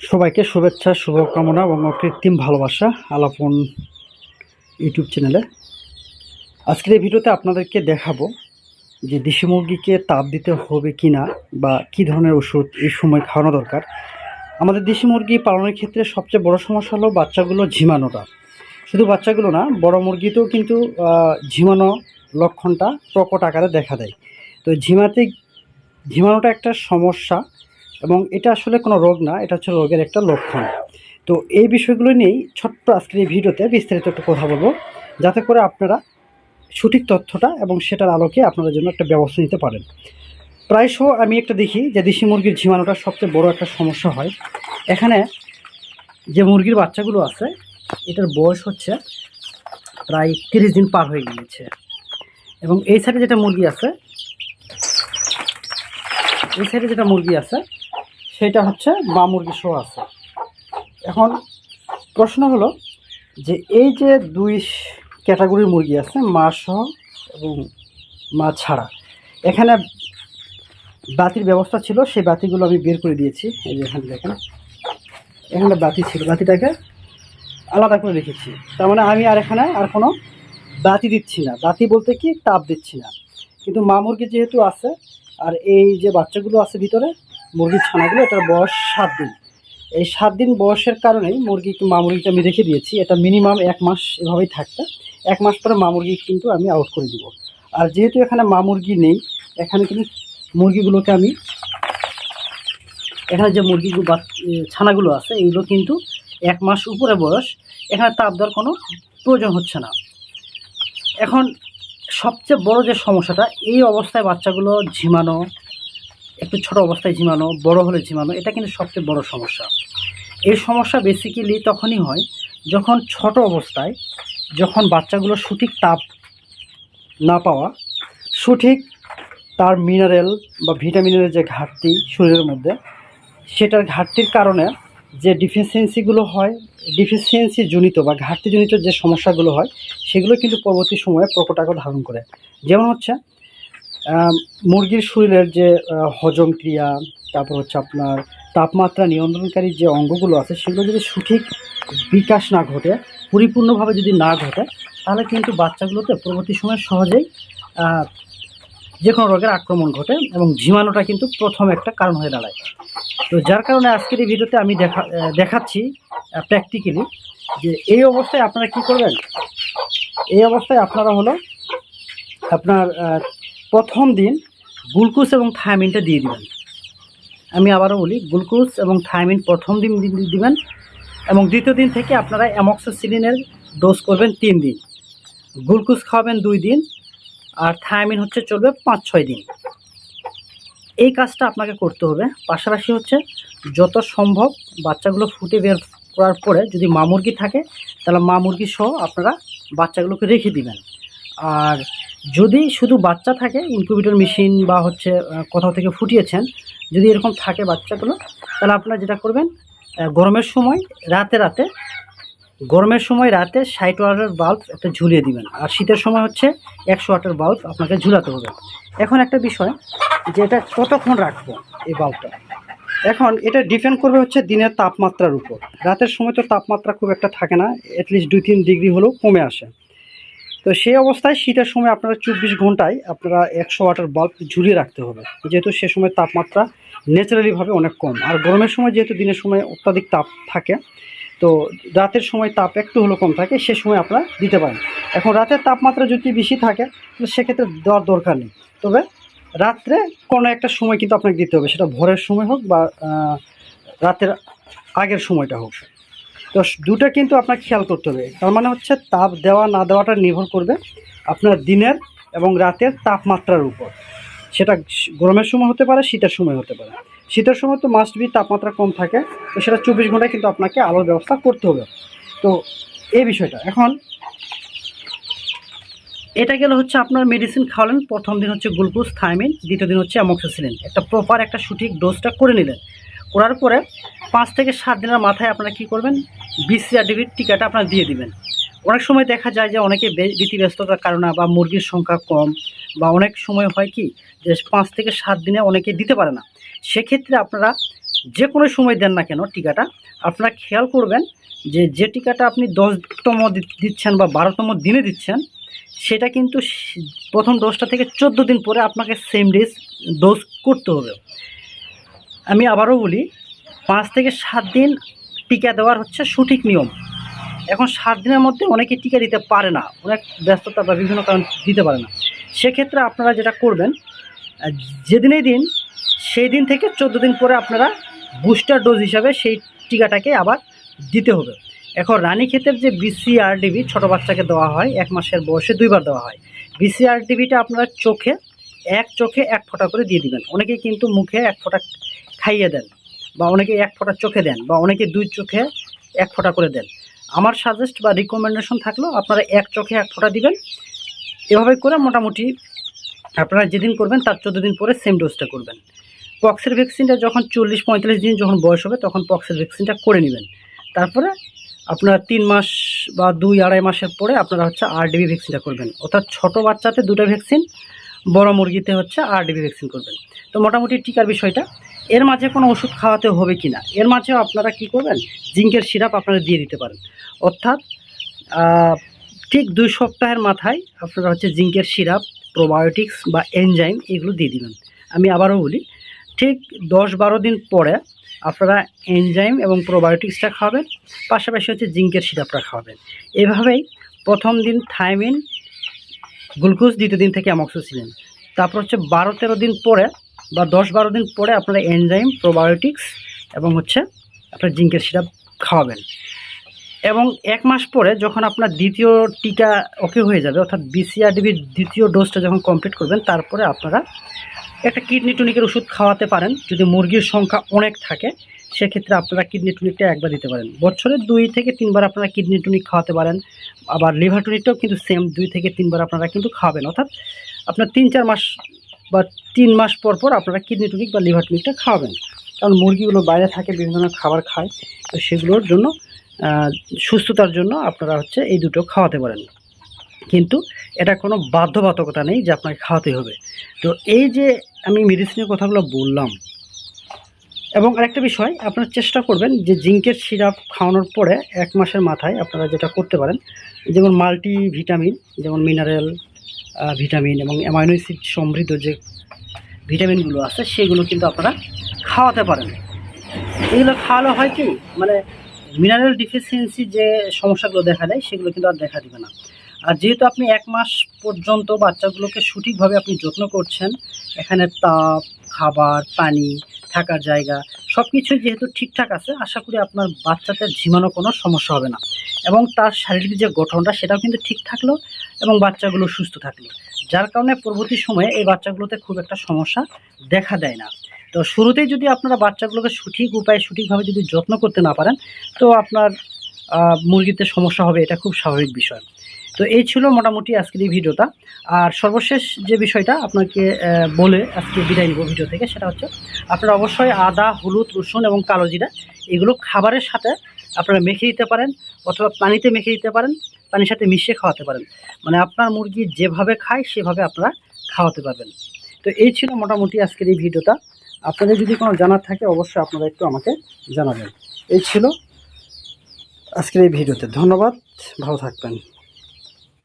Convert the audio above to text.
সবাইকে শুভেচ্ছা, শুভকামনা এবং কৃত্রিম ভালোবাসা আলাপন ইউটিউব চ্যানেলে। আজকের এই ভিডিওতে আপনাদেরকে দেখাবো যে দেশি মুরগিকে তাপ দিতে হবে কি না বা কী ধরনের ওষুধ এই সময় খাওয়ানো দরকার। আমাদের দেশি মুরগি পালনের ক্ষেত্রে সবচেয়ে বড় সমস্যা হলো বাচ্চাগুলো ঝিমানোটা। শুধু বাচ্চাগুলো না, বড় মুরগিতেও কিন্তু ঝিমানো লক্ষণটা প্রকট আকারে দেখা দেয়। তো ঝিমাতে, ঝিমানোটা একটা সমস্যা। এবং এটা আসলে কোনো রোগ না, এটা হচ্ছে রোগের একটা লক্ষণ। তো এই বিষয়গুলো নিয়েই ছোট্ট আজকের এই ভিডিওতে বিস্তারিত একটু কথা বলব, যাতে করে আপনারা সঠিক তথ্যটা এবং সেটার আলোকে আপনাদের জন্য একটা ব্যবস্থা নিতে পারেন। প্রায়শ আমি একটা দেখি যে দেশি মুরগির ঝিমানোটা সবচেয়ে বড় একটা সমস্যা হয়। এখানে যে মুরগির বাচ্চাগুলো আছে, এটার বয়স হচ্ছে প্রায় তিরিশ দিন পার হয়ে গিয়েছে। এবং এই সাইডে যেটা মুরগি আছে, এই সাইডে যেটা মুরগি আছে সেটা হচ্ছে মা মুরগি আছে। এখন প্রশ্ন হলো যে এই যে দুই ক্যাটাগরির মুরগি আছে, মা সহ এবং মা ছাড়া, এখানে বাতির ব্যবস্থা ছিল, সেই বাতিগুলো আমি বের করে দিয়েছি। এই যে এখানে দেখেন, এখানে বাতি ছিল, বাতিটাকে আলাদা করে রেখেছি। তার মানে আমি আর এখানে আর কোনো বাতি দিচ্ছি না। বাতি বলতে কি? তাপ দিচ্ছি না। কিন্তু মা মুরগি যেহেতু আছে, আর এই যে বাচ্চাগুলো আছে ভিতরে মুরগির ছানাগুলো এটার বয়স সাত দিন। এই সাত দিন বয়সের কারণেই মুরগি মা মুরগিকে আমি রেখে দিয়েছি। এটা মিনিমাম এক মাস এভাবেই থাকবে। এক মাস পরে মা মুরগি কিন্তু আমি আউট করে দিব। আর যেহেতু এখানে মা মুরগি নেই এখানে কিন্তু মুরগিগুলোকে আমি এখানে যে মুরগিগুলো এ, ছানাগুলো আছে এইগুলো কিন্তু এক মাস উপরে বয়স। এখানে তাপ দেওয়ার কোনো প্রয়োজন হচ্ছে না। এখন সবচেয়ে বড় যে সমস্যাটা এই অবস্থায় বাচ্চাগুলো ঝিমানো একটু ছোট অবস্থায় ঝিমানো বড় হলে ঝিমানো এটা কিন্তু সবচেয়ে বড় সমস্যা। এই সমস্যা বেসিক্যালি তখনই হয় যখন ছোট অবস্থায় যখন বাচ্চাগুলো সঠিক তাপ না পাওয়া, সঠিক তার মিনারেল বা ভিটামিনের যে ঘাটতি শরীরের মধ্যে, সেটার ঘাটতির কারণে যে ডিফিসিয়েন্সিগুলো হয় ডিফিসিয়েন্সি জনিত বা ঘাটতিজনিত যে সমস্যাগুলো হয়, সেগুলো কিন্তু পরবর্তী সময়ে প্রকট ধারণ করে। যেমন হচ্ছে মুরগির শরীরের যে হজম ক্রিয়া, তারপর হচ্ছে আপনার তাপমাত্রা নিয়ন্ত্রণকারী যে অঙ্গগুলো আছে, সেগুলো যদি সঠিক বিকাশ না ঘটে, পরিপূর্ণভাবে যদি না ঘটে, তাহলে কিন্তু বাচ্চাগুলোতে পরবর্তী সময়ে সহজেই যে কোনো রোগের আক্রমণ ঘটে এবং ঝিমানোটা কিন্তু প্রথম একটা কারণ হয়ে দাঁড়ায়। তো যার কারণে আজকের এই ভিডিওতে আমি দেখা দেখাচ্ছি প্র্যাকটিক্যালি যে এই অবস্থায় আপনারা কি করবেন? এই অবস্থায় আপনারা হলো আপনার প্রথম দিন গ্লুকোজ এবং থায়ামিনটা দিয়ে দিবেন। আমি আবারও বলি, গ্লুকোজ এবং থায়ামিন প্রথম দিন দিবেন এবং দ্বিতীয় দিন থেকে আপনারা অ্যামক্সোসিলিনের ডোজ করবেন তিন দিন। গ্লুকোজ খাওয়াবেন দুই দিন আর থায়ামিন হচ্ছে চলবে পাঁচ, ছয় দিন। এই কাজটা আপনাকে করতে হবে। পাশাপাশি হচ্ছে যত সম্ভব বাচ্চাগুলো ফুটে বের করার পরে যদি মা মুরগি থাকে, তাহলে মা মুরগি সহ আপনারা বাচ্চাগুলোকে রেখে দিবেন। আর যদি শুধু বাচ্চা থাকে, ইনকিউবেটর মেশিন বা হচ্ছে কোথাও থেকে ফুটিয়েছেন, যদি এরকম থাকে বাচ্চাগুলো, তাহলে আপনারা যেটা করবেন গরমের সময় রাতে রাতে, গরমের সময় রাতে ষাট ওয়াটের বাল্ব একটা ঝুলিয়ে দিবেন। আর শীতের সময় হচ্ছে একশো ওয়াটের বাল্ব আপনাকে ঝুলাতে হবে। এখন একটা বিষয় যে এটা কতক্ষণ রাখব এই বাল্বটা? এখন এটা ডিপেন্ড করবে হচ্ছে দিনের তাপমাত্রার উপর। রাতের সময় তো তাপমাত্রা খুব একটা থাকে না অ্যাটলিস্ট দুই তিন ডিগ্রি হলেও কমে আসে। তো সেই অবস্থায় শীতের সময় আপনারা চব্বিশ ঘন্টায় আপনারা একশো ওয়াটার বাল্ব ঝুলিয়ে রাখতে হবে। যেহেতু সে সময় তাপমাত্রা ন্যাচারালিভাবে অনেক কম। আর গরমের সময় যেহেতু দিনের সময় অত্যাধিক তাপ থাকে, তো রাতের সময় তাপ একটু হলেও কম থাকে, সে সময় আপনারা দিতে পারেন। এখন রাতের তাপমাত্রা যদি বেশি থাকে, তাহলে সেক্ষেত্রে দেওয়ার দরকার নেই। তবে রাত্রে কোনো একটা সময় কিন্তু আপনাকে দিতে হবে, সেটা ভোরের সময় হোক বা রাতের আগের সময়টা হোক। তো দুটো কিন্তু আপনাকে খেয়াল করতে হবে। তার মানে হচ্ছে তাপ দেওয়া, না দেওয়াটা নির্ভর করবে আপনার দিনের এবং রাতের তাপমাত্রার উপর। সেটা গরমের সময় হতে পারে, শীতের সময় হতে পারে। শীতের সময় তো মাস্ট বি তাপমাত্রা কম থাকে, তো সেটা চব্বিশ ঘন্টায় কিন্তু আপনাকে আলোর ব্যবস্থা করতে হবে। তো এই বিষয়টা, এখন এটা গেলে হচ্ছে আপনার মেডিসিন খাওয়ালেন, প্রথম দিন হচ্ছে গ্লুকোজ থাইমিন দ্বিতীয় দিন হচ্ছে অ্যামক্সিসিলিন একটা প্রপার একটা সঠিক ডোজটা করে নিলেন। করার পরে পাঁচ থেকে সাত দিনের মাথায় আপনারা কি করবেন? বিসিআরডিবির টিকাটা আপনারা দিয়ে দিবেন। অনেক সময় দেখা যায় যে অনেকে বে- ব্যতি ব্যস্ততার কারণে বা মুরগির সংখ্যা কম বা অনেক সময় হয় কি যে পাঁচ থেকে সাত দিনে অনেকে দিতে পারে না। সেক্ষেত্রে আপনারা যে কোনো সময় দেন না কেন টিকাটা, আপনারা খেয়াল করবেন যে যে টিকাটা আপনি দশতম দিচ্ছেন বা বারোতম দিনে দিচ্ছেন, সেটা কিন্তু প্রথম ডোজটা থেকে চোদ্দ দিন পরে আপনাকে সেম ডেজ ডোজ করতে হবে। আমি আবারও বলি, পাঁচ থেকে সাত দিন টিকা দেওয়ার হচ্ছে সঠিক নিয়ম। এখন সাত দিনের মধ্যে অনেকে টিকা দিতে পারে না, অনেক ব্যস্ততা বা বিভিন্ন কারণ দিতে পারে না। সেক্ষেত্রে আপনারা যেটা করবেন যেদিনেই দিন, সেই দিন থেকে চোদ্দ দিন পরে আপনারা বুস্টার ডোজ হিসাবে সেই টিকাটাকে আবার দিতে হবে। এখন রানীক্ষেতের যে বিসিআরডিবি ছোটো বাচ্চাকে দেওয়া হয়, এক মাসের বয়সে দুইবার দেওয়া হয়। বিসিআরডিবিটা আপনারা চোখে, এক চোখে এক ফোঁটা করে দিয়ে দিবেন। অনেকে কিন্তু মুখে এক ফোঁটা খাইয়ে দেন, বা অনেকে এক ফোঁটা চোখে দেন, বা অনেকে দুই চোখে এক ফোঁটা করে দেন। আমার সাজেস্ট বা রিকমেন্ডেশন থাকল, আপনারা এক চোখে এক ফোঁটা দিবেন। এভাবে করে মোটামুটি আপনারা যেদিন করবেন, তার চোদ্দ দিন পরে সেম ডোজটা করবেন। পক্সের ভ্যাকসিনটা যখন চল্লিশ, পঁয়তাল্লিশ দিন যখন বয়স হবে, তখন পক্সের ভ্যাকসিনটা করে নেবেন। তারপরে আপনারা তিন মাস বা দুই আড়াই মাসের পরে আপনারা হচ্ছে আরডিবি ভ্যাকসিনটা করবেন। অর্থাৎ ছোটো বাচ্চাতে দুটো ভ্যাকসিন বড় মুরগিতে হচ্ছে আরডিবি ভ্যাকসিন করবেন। তো মোটামুটি টিকার বিষয়টা। এর মাঝে কোনো ওষুধ খাওয়াতে হবে কি না এর মাঝেও আপনারা কি করবেন? জিঙ্কের সিরাপ আপনারা দিয়ে দিতে পারেন। অর্থাৎ ঠিক দুই সপ্তাহের মাথায় আপনারা হচ্ছে জিঙ্কের সিরাপ, প্রোবায়োটিক্স বা এনজাইম এগুলো দিয়ে দিবেন। আমি আবারও বলি, ঠিক দশ বারো দিন পরে আপনারা এনজাইম এবং প্রোবায়োটিক্সটা খাওয়াবেন পাশাপাশি হচ্ছে জিঙ্কের সিরাপটা খাওয়াবেন এভাবেই প্রথম দিন থাইমিন, গ্লুকোজ, দ্বিতীয় দিন থেকে অ্যামক্সোসিলিন। তারপর হচ্ছে বারো তেরো দিন পরে বা দশ বারো দিন পরে আপনারা এনজাইম প্রোবায়োটিক্স এবং হচ্ছে আপনার জিঙ্কের সিরাপ খাওয়াবেন। এবং এক মাস পরে যখন আপনার দ্বিতীয় টিকা ওকে হয়ে যাবে, অর্থাৎ বিসিআরডিবির দ্বিতীয় ডোজটা যখন কমপ্লিট করবেন, তারপরে আপনারা একটা কিডনি টনিকের ওষুধ খাওয়াতে পারেন। যদি মুরগির সংখ্যা অনেক থাকে, সেক্ষেত্রে আপনারা কিডনি টনিকটা একবার দিতে পারেন। বছরে দুই থেকে তিনবার আপনারা কিডনি টনিক খাওয়াতে পারেন। আবার লিভার টনিকটাও কিন্তু সেম দুই থেকে তিনবার আপনারা কিন্তু খাওয়াবেন অর্থাৎ আপনার তিন চার মাস বা তিন মাস পর পর আপনারা কিডনি টনিক বা লিভার টনিকটা খাওয়াবেন। কারণ মুরগিগুলো বাইরে থাকে, বিভিন্ন ধরনের খাবার খায়, তো সেগুলোর জন্য সুস্থতার জন্য আপনারা হচ্ছে এই দুটো খাওয়াতে পারেন। কিন্তু এটা কোনো বাধ্যবাধকতা নেই যে আপনাকে খাওয়াতে হবে। তো এই যে আমি মেডিসিনের কথাগুলো বললাম, এবং আরেকটা বিষয়, আপনারা চেষ্টা করবেন যে জিঙ্কের সিরাপ খাওয়ানোর পরে এক মাসের মাথায় আপনারা যেটা করতে পারেন, যেমন মাল্টি ভিটামিন যেমন মিনারেল ভিটামিন এবং অ্যামাইনো অ্যাসিড সমৃদ্ধ যে ভিটামিনগুলো আছে, সেগুলো কিন্তু আপনারা খাওয়াতে পারেন। এগুলো খাওয়ালে হয় কি? মানে মিনারেল ডিফিসিয়েন্সি যে সমস্যাগুলো দেখা দেয়, সেগুলো কিন্তু আর দেখা দিবে না। আর যেহেতু আপনি এক মাস পর্যন্ত বাচ্চাগুলোকে সঠিকভাবে আপনি যত্ন করছেন, এখানে তাপ, খাবার, পানি, থাকার জায়গা সব কিছুই যেহেতু ঠিকঠাক আছে, আশা করি আপনার বাচ্চাদের ঝিমানো কোনো সমস্যা হবে না। এবং তার শারীরিক যে গঠনটা, সেটাও কিন্তু ঠিক থাকল এবং বাচ্চাগুলো সুস্থ থাকল। যার কারণে পরবর্তী সময়ে এই বাচ্চাগুলোতে খুব একটা সমস্যা দেখা দেয় না। তো শুরুতেই যদি আপনারা বাচ্চাগুলোকে সঠিক উপায়ে সঠিকভাবে যদি যত্ন করতে না পারেন, তো আপনার মুরগিতে সমস্যা হবে, এটা খুব স্বাভাবিক বিষয়। তো এই ছিল মোটামুটি আজকের এই ভিডিওটা। আর সর্বশেষ যে বিষয়টা আপনাকে বলে আজকে বিদায় নিব ভিডিও থেকে, সেটা হচ্ছে আপনারা অবশ্যই আদা, হলুদ, রসুন এবং কালো জিরা এগুলো খাবারের সাথে আপনারা মেখে দিতে পারেন অথবা পানিতে মেখে দিতে পারেন। পানির সাথে মিশিয়ে খাওয়াতে পারেন। মানে আপনার মুরগি যেভাবে খায়, সেভাবে আপনারা খাওয়াতে পারবেন। তো এই ছিল মোটামুটি আজকের এই ভিডিওটা। আপনাদের যদি কোনো জানার থাকে, অবশ্যই আপনারা একটু আমাকে জানাবেন। এই ছিল আজকের এই ভিডিওতে। ধন্যবাদ। ভালো থাকবেন।